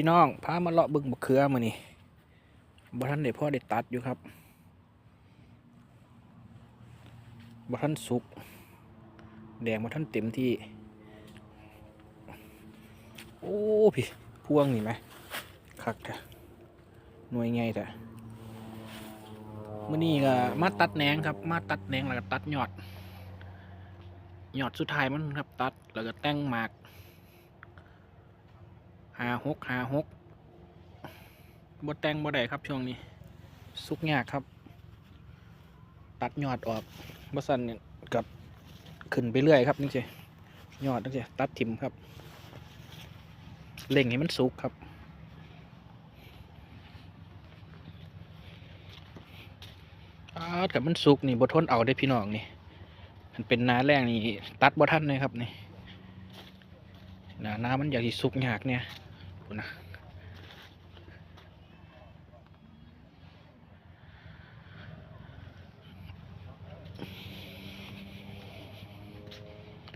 พี่น้องพามาเลาะบึงบกเขือมานี่บ่ทันได้พ่อได้ตัดอยู่ครับบ่ทันสุก แดงบ่ทันเต็มที่ โอ้พี่พวงนี่ไหมคักแท้หน่วยไงแต่มื่อนี้ก็มาตัดแหนงครับ มาตัดแหนงแล้วก็ตัดยอดยอดสุดท้ายมันครับตัดแล้วก็แต่งหมาก หาหกหาหกบดแตงบ่ได้ครับช่วงนี้ สุกยากครับ ตัดยอดออกบ่สันเนี่ยกับขึ้นไปเรื่อยครับนี่สิยอดนี่สิตัดทิ่มครับเล่งให้มันสุกครับอากับมันสุกนี่บทนเอาได้พี่น้องนี่ มันเป็นน้าแรงนี่ ตัดบ่ทันเลยครับนี่น้ามันอยากสิสุกยากเนี่ย นะ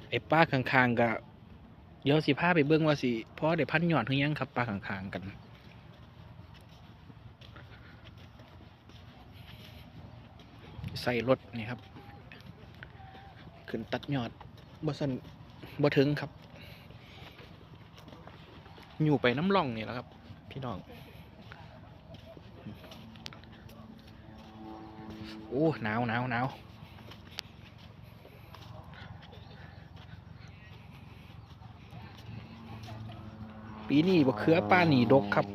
ไอ้ป้าข้างๆก็เดี๋ยวสิพาไปเบิ่งว่าสิพอได้พันยอดหรือยังครับป้าข้างๆกันใส่รถนี่ครับ ขึ้นตัดยอดบ่สันบ่ถึงครับ อยู่ไปน้ำล่องนี่แหละครับ พี่น้อง โอ้หนาวหนาวหนาวปีนี้บ่คือป้าหนีดกครับ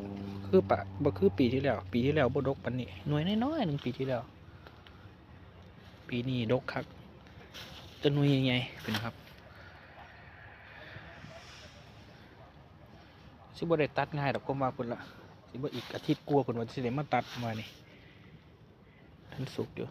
คือปะบ่คือปีที่แล้ว ปีที่แล้วบ่ดกปานนี้หน่วยน้อยๆหนึ่งปีที่แล้ว ปีนี้ดกครับจะหนุยยังไงเป็นครับ สิบ่ได้ตัดง่ายดอกก็มาคุณละสิบ่อีกอาทิตย์กลัวคุณว่าสิได้มาตัดมานี่ท่านสุกอยู่